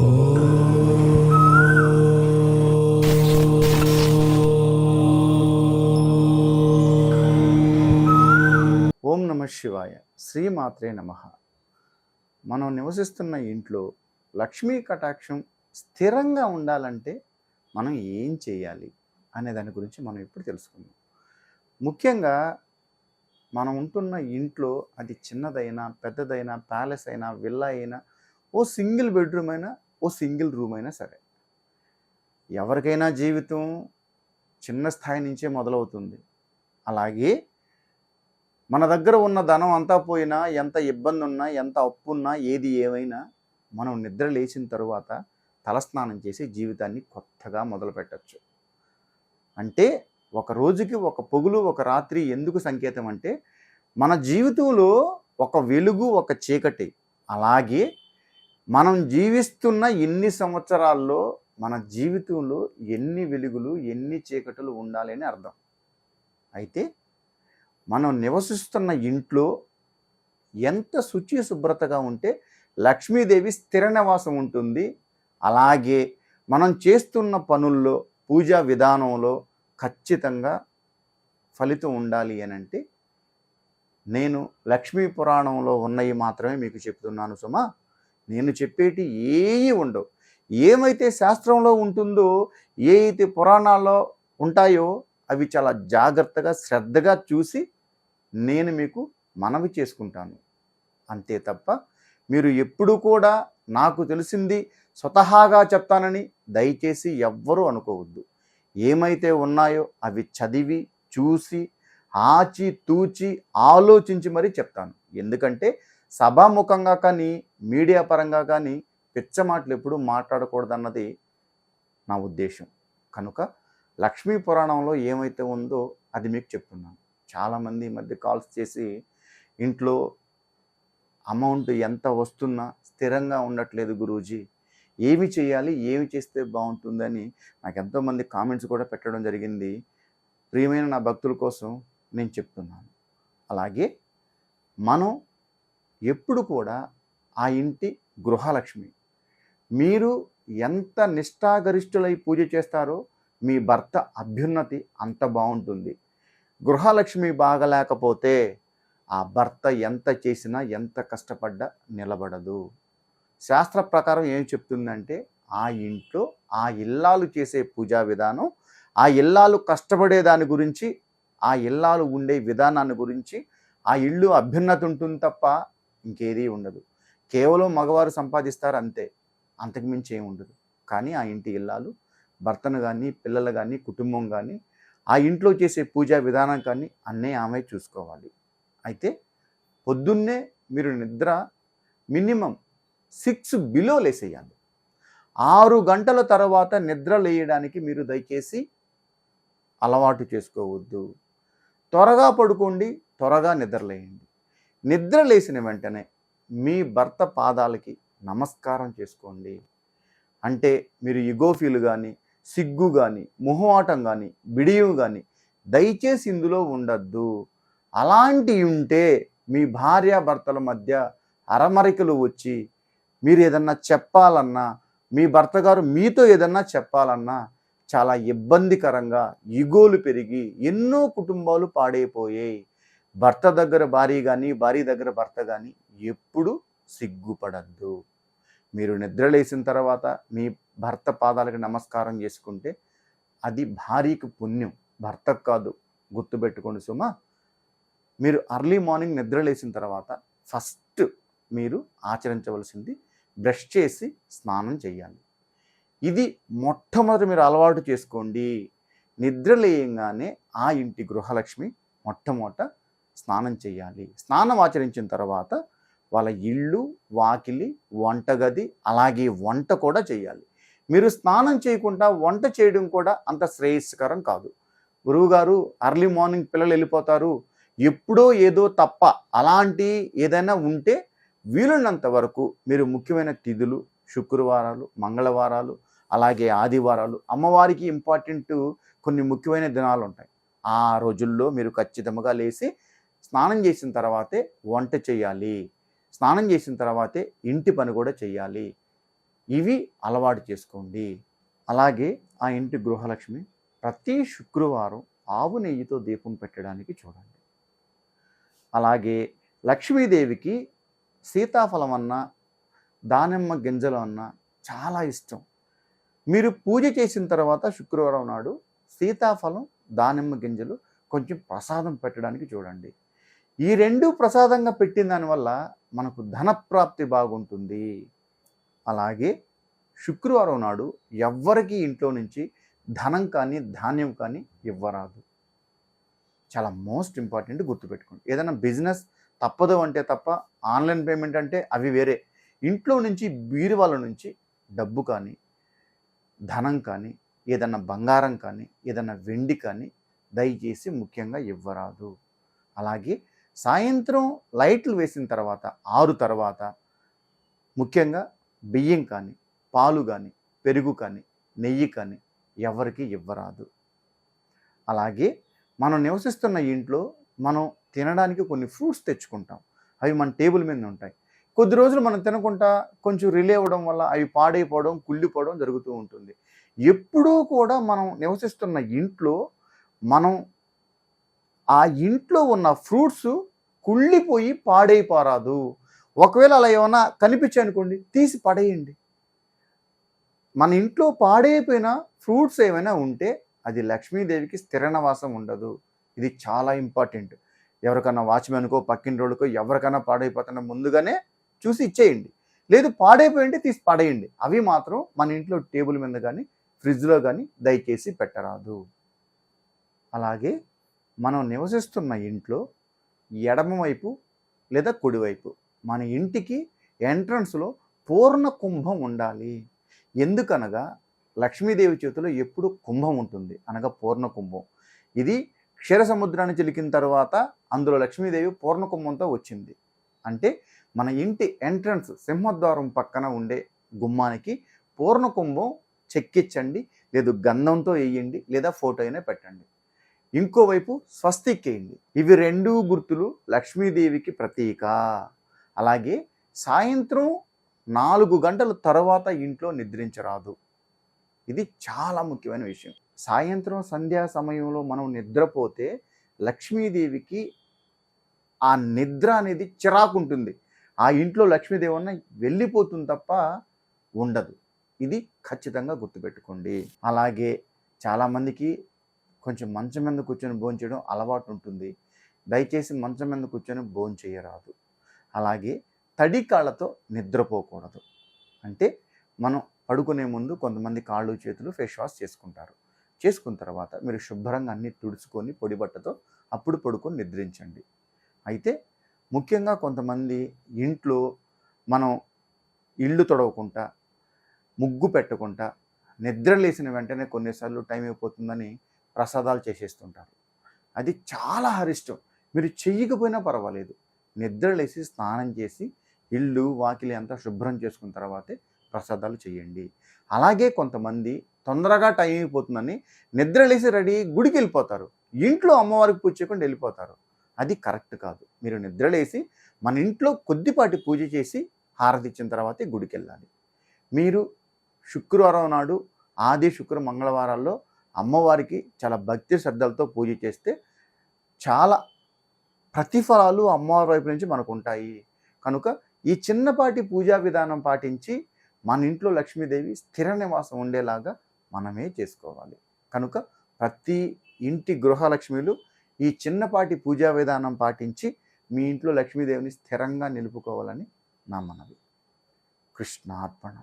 ఓం నమ శివాయ. శ్రీమాత్రే నమ. మనం నివసిస్తున్న ఇంట్లో లక్ష్మీ కటాక్షం స్థిరంగా ఉండాలంటే మనం ఏం చేయాలి అనే దాని గురించి మనం ఇప్పుడు తెలుసుకుందాం. ముఖ్యంగా మనం ఉంటున్న ఇంట్లో అది చిన్నదైనా పెద్దదైనా ప్యాలెస్ అయినా విల్లా అయినా ఓ సింగిల్ బెడ్రూమ్ అయినా ఓ సింగిల్ రూమ్ అయినా సరే. ఎవరికైనా జీవితం చిన్న స్థాయి నుంచే మొదలవుతుంది. అలాగే మన దగ్గర ఉన్న ధనం అంతా పోయినా ఎంత ఇబ్బంది ఉన్నా ఎంత అప్పు ఉన్నా ఏది ఏమైనా మనం నిద్ర లేచిన తరువాత తలస్నానం చేసి జీవితాన్ని కొత్తగా మొదలుపెట్టచ్చు. అంటే ఒక రోజుకి ఒక పొగులు ఒక రాత్రి ఎందుకు సంకేతం అంటే మన జీవితంలో ఒక వెలుగు ఒక చీకటి అలాగే మనం జీవిస్తున్న ఎన్ని సంవత్సరాల్లో మన జీవితంలో ఎన్ని వెలుగులు ఎన్ని చీకటులు ఉండాలి అని అర్థం. అయితే మనం నివసిస్తున్న ఇంట్లో ఎంత శుచి శుభ్రతగా ఉంటే లక్ష్మీదేవి స్థిర నివాసం ఉంటుంది. అలాగే మనం చేస్తున్న పనుల్లో పూజా విధానంలో ఖచ్చితంగా ఫలితం ఉండాలి అని అంటే నేను లక్ష్మీ పురాణంలో ఉన్నవి మాత్రమే మీకు చెప్తున్నాను సుమా. నేను చెప్పేటి ఏవి ఉండవు. ఏమైతే శాస్త్రంలో ఉంటుందో ఏ అయితే పురాణాల్లో ఉంటాయో అవి చాలా జాగ్రత్తగా శ్రద్ధగా చూసి నేను మీకు మనవి చేసుకుంటాను. అంతే తప్ప మీరు ఎప్పుడు కూడా నాకు తెలిసింది స్వతహాగా చెప్తానని దయచేసి ఎవ్వరూ అనుకోవద్దు. ఏమైతే ఉన్నాయో అవి చదివి చూసి ఆచి తూచి ఆలోచించి మరీ చెప్తాను. ఎందుకంటే సభాముఖంగా కానీ మీడియా పరంగా కానీ పిచ్చ మాటలు ఎప్పుడూ మాట్లాడకూడదన్నది నా ఉద్దేశం. కనుక లక్ష్మీ పురాణంలో ఏమైతే ఉందో అది మీకు చెప్తున్నాను. చాలామంది ఈ మధ్య కాల్స్ చేసి ఇంట్లో అమౌంట్ ఎంత వస్తున్నా స్థిరంగా ఉండట్లేదు గురూజీ. ఏమి చేయాలి ఏమి చేస్తే బాగుంటుందని నాకు ఎంతోమంది కామెంట్స్ కూడా పెట్టడం జరిగింది. ప్రియమైన నా భక్తుల కోసం నేను చెప్తున్నాను. అలాగే మనం ఎప్పుడు కూడా ఆ ఇంటి గృహలక్ష్మి. మీరు ఎంత నిష్ఠాగరిష్ఠులై పూజ చేస్తారో మీ భర్త అభ్యున్నతి అంత బాగుంటుంది. గృహలక్ష్మి బాగలేకపోతే ఆ భర్త ఎంత చేసినా ఎంత కష్టపడ్డా నిలబడదు. శాస్త్ర ప్రకారం ఏం చెప్తుందంటే ఆ ఇంట్లో ఆ ఇల్లాలు చేసే పూజా విధానం ఆ ఇల్లాలు కష్టపడే దాని గురించి ఆ ఇల్లాలు ఉండే విధానాన్ని గురించి ఆ ఇల్లు అభ్యున్నతి ఉంటుంది తప్ప ఇంకేదీ ఉండదు. కేవలం మగవారు సంపాదిస్తారు అంతే అంతకుమించి ఏమి ఉండదు. కానీ ఆ ఇంటి ఇల్లాలు భర్తను కానీ పిల్లలు కానీ కుటుంబం కానీ ఆ ఇంట్లో చేసే పూజా విధానం కానీ అన్నీ ఆమె చూసుకోవాలి. అయితే పొద్దున్నే మీరు నిద్ర మినిమం సిక్స్ బిలో లేసేయాలి. ఆరు గంటల తర్వాత నిద్ర లేయడానికి మీరు దయచేసి అలవాటు చేసుకోవద్దు. త్వరగా పడుకోండి త్వరగా నిద్రలేయండి. నిద్ర లేచిన వెంటనే మీ భర్త పాదాలకి నమస్కారం చేసుకోండి. అంటే మీరు ఇగోఫీలు కానీ సిగ్గు కానీ మొహమాటం కానీ బిడియం కానీ దయచేసి ఇందులో ఉండద్దు. అలాంటివి ఉంటే మీ భార్య భర్తల మధ్య అరమరికలు వచ్చి మీరు ఏదన్నా చెప్పాలన్నా మీ భర్త గారు మీతో ఏదన్నా చెప్పాలన్నా చాలా ఇబ్బందికరంగా ఇగోలు పెరిగి ఎన్నో కుటుంబాలు పాడైపోయాయి. భర్త దగ్గర భార్య కానీ భార్య దగ్గర భర్త కానీ ఎప్పుడు సిగ్గుపడద్దు. మీరు నిద్రలేసిన తర్వాత మీ భర్త పాదాలకు నమస్కారం చేసుకుంటే అది భార్యకు పుణ్యం భర్తకు కాదు గుర్తుపెట్టుకోండి సుమా. మీరు అర్లీ మార్నింగ్ నిద్రలేసిన తర్వాత ఫస్ట్ మీరు ఆచరించవలసింది బ్రష్ చేసి స్నానం చేయాలి. ఇది మొట్టమొదటి మీరు అలవాటు చేసుకోండి. నిద్రలేయంగానే ఆ ఇంటి గృహలక్ష్మి మొట్టమొదట స్నానం చేయాలి. స్నానం ఆచరించిన తర్వాత వాళ్ళ ఇల్లు వాకిలి వంటగది అలాగే వంట కూడా చేయాలి. మీరు స్నానం చేయకుండా వంట చేయడం కూడా అంత శ్రేయస్కరం కాదు. గురువుగారు అర్లీ మార్నింగ్ పిల్లలు వెళ్ళిపోతారు. ఎప్పుడో ఏదో తప్ప అలాంటి ఏదైనా ఉంటే వీలున్నంత వరకు మీరు ముఖ్యమైన తిథులు శుక్రవారాలు మంగళవారాలు అలాగే ఆదివారాలు అమ్మవారికి ఇంపార్టెంట్ కొన్ని ముఖ్యమైన దినాలు ఉంటాయి. ఆ రోజుల్లో మీరు ఖచ్చితంగా లేచి స్నానం చేసిన తర్వాతే వంట చేయాలి. స్నానం చేసిన తర్వాతే ఇంటి పని కూడా చేయాలి. ఇవి అలవాటు చేసుకోండి. అలాగే ఆ ఇంటి గృహలక్ష్మి ప్రతి శుక్రవారం ఆవు నెయ్యితో దీపం పెట్టడానికి చూడండి. అలాగే లక్ష్మీదేవికి సీతాఫలం అన్నా దానిమ్మ గింజలు అన్నా చాలా ఇష్టం. మీరు పూజ చేసిన తర్వాత శుక్రవారం నాడు సీతాఫలం దానిమ్మ గింజలు కొంచెం ప్రసాదం పెట్టడానికి చూడండి. ఈ రెండు ప్రసాదంగా పెట్టిన దానివల్ల మనకు ధనప్రాప్తి బాగుంటుంది. అలాగే శుక్రవారం నాడు ఎవ్వరికి ఇంట్లో నుంచి ధనం కానీ ధాన్యం కానీ ఇవ్వరాదు. చాలా మోస్ట్ ఇంపార్టెంట్ గుర్తుపెట్టుకోండి. ఏదైనా బిజినెస్ తప్పదు అంటే తప్ప ఆన్లైన్ పేమెంట్ అంటే అవి వేరే. ఇంట్లో నుంచి బీరువాల నుంచి డబ్బు కానీ ధనం కానీ ఏదన్నా బంగారం కానీ ఏదన్నా వెండి కానీ దయచేసి ముఖ్యంగా ఇవ్వరాదు. అలాగే సాయంత్రం లైట్లు వేసిన తర్వాత ఆరు తర్వాత ముఖ్యంగా బియ్యం కానీ పాలు కానీ పెరుగు కానీ నెయ్యి కానీ ఎవరికి ఇవ్వరాదు. అలాగే మనం నివసిస్తున్న ఇంట్లో మనం తినడానికి కొన్ని ఫ్రూట్స్ తెచ్చుకుంటాం. అవి మన టేబుల్ మీద ఉంటాయి. కొద్ది రోజులు మనం తినకుండా కొంచెం రిలే అవ్వడం వల్ల అవి పాడైపోవడం కుళ్ళిపోవడం జరుగుతూ ఉంటుంది. ఎప్పుడూ కూడా మనం నివసిస్తున్న ఇంట్లో మనం ఆ ఇంట్లో ఉన్న ఫ్రూట్స్ కుళ్ళిపోయి పాడైపోరాదు. ఒకవేళ అలా ఏమైనా కనిపించాయి అనుకోండి తీసి పడేయండి. మన ఇంట్లో పాడైపోయిన ఫ్రూట్స్ ఏమైనా ఉంటే అది లక్ష్మీదేవికి స్థిర నివాసం ఉండదు. ఇది చాలా ఇంపార్టెంట్. ఎవరికన్నా వాచ్మెన్కో పక్కిన రోడ్డుకో ఎవరికైనా పాడైపోతున్నా ముందుగానే చూసి ఇచ్చేయండి. లేదు పాడైపోయింటే తీసి పడేయండి. అవి మాత్రం మన ఇంట్లో టేబుల్ మీద కానీ ఫ్రిడ్జ్లో కానీ దయచేసి పెట్టరాదు. అలాగే మనం నివసిస్తున్న ఇంట్లో ఎడమవైపు లేదా కుడివైపు మన ఇంటికి ఎంట్రన్స్లో పూర్ణ కుంభం ఉండాలి. ఎందుకనగా లక్ష్మీదేవి చేతిలో ఎప్పుడు కుంభం ఉంటుంది. అనగా పూర్ణ కుంభం. ఇది క్షీర సముద్రాన్ని చిలికిన తర్వాత అందులో లక్ష్మీదేవి పూర్ణ కుంభంతో వచ్చింది. అంటే మన ఇంటి ఎంట్రన్స్ సింహద్వారం పక్కన ఉండే గుమ్మానికి పూర్ణ కుంభం చెక్కించండి లేదు గంధంతో వేయండి లేదా ఫోటో అయినా పెట్టండి. ఇంకోవైపు స్వస్తిక్ ఇవి రెండు గుర్తులు లక్ష్మీదేవికి ప్రతీక. అలాగే సాయంత్రం నాలుగు గంటల తర్వాత ఇంట్లో నిద్రించరాదు. ఇది చాలా ముఖ్యమైన విషయం. సాయంత్రం సంధ్యా సమయంలో మనం నిద్రపోతే లక్ష్మీదేవికి ఆ నిద్ర అనేది చిరాకు ఉంటుంది ఆ ఇంట్లో లక్ష్మీదేవి అన్న వెళ్ళిపోతుంది తప్ప ఉండదు. ఇది ఖచ్చితంగా గుర్తుపెట్టుకోండి. అలాగే చాలామందికి కొంచెం మంచం మీద కూర్చొని భోంచేయడం అలవాటు ఉంటుంది. దయచేసి మంచం మీద కూర్చొని భోంచేయరాదు అలాగే తడి కాళ్ళతో నిద్రపోకూడదు. అంటే మనం పడుకునే ముందు కొంతమంది కాళ్ళు చేతులు ఫేస్ వాష్ చేసుకుంటారు. చేసుకున్న తర్వాత మీరు శుభ్రంగా అన్ని తుడుచుకొని పొడి బట్టతో అప్పుడు పడుకొని నిద్రించండి. అయితే ముఖ్యంగా కొంతమంది ఇంట్లో మనం ఇల్లు తొడవకుండా ముగ్గు పెట్టకుండా నిద్ర లేచిన వెంటనే కొన్నిసార్లు టైం అయిపోతుందని ప్రసాదాలు చేసేస్తుంటారు. అది చాలా అరిష్టం. మీరు చెయ్యకపోయినా పర్వాలేదు. నిద్రలేసి స్నానం చేసి ఇల్లు వాకిలి అంతా శుభ్రం చేసుకున్న తర్వాతే ప్రసాదాలు చేయండి. అలాగే కొంతమంది తొందరగా టైం అయిపోతుందని నిద్రలేసి రెడీ గుడికి వెళ్ళిపోతారు. ఇంట్లో అమ్మవారికి పూజ చేయకుండా వెళ్ళిపోతారు. అది కరెక్ట్ కాదు. మీరు నిద్రలేసి మన ఇంట్లో కొద్దిపాటి పూజ చేసి హారతి ఇచ్చిన తర్వాతే గుడికి వెళ్ళాలి. మీరు శుక్రవారం నాడు ఆది శుక్ర మంగళవారాల్లో అమ్మవారికి చాలా భక్తి శ్రద్ధలతో పూజ చేస్తే చాలా ప్రతిఫలాలు అమ్మవారి వైపు నుంచి మనకు ఉంటాయి కనుక ఈ చిన్నపాటి పూజా విధానం పాటించి మన ఇంట్లో లక్ష్మీదేవి స్థిర నివాసం ఉండేలాగా మనమే చేసుకోవాలి. కనుక ప్రతి ఇంటి గృహలక్ష్మిలు ఈ చిన్నపాటి పూజా విధానం పాటించి మీ ఇంట్లో లక్ష్మీదేవిని స్థిరంగా నిలుపుకోవాలని నా మనవి. కృష్ణార్పణ.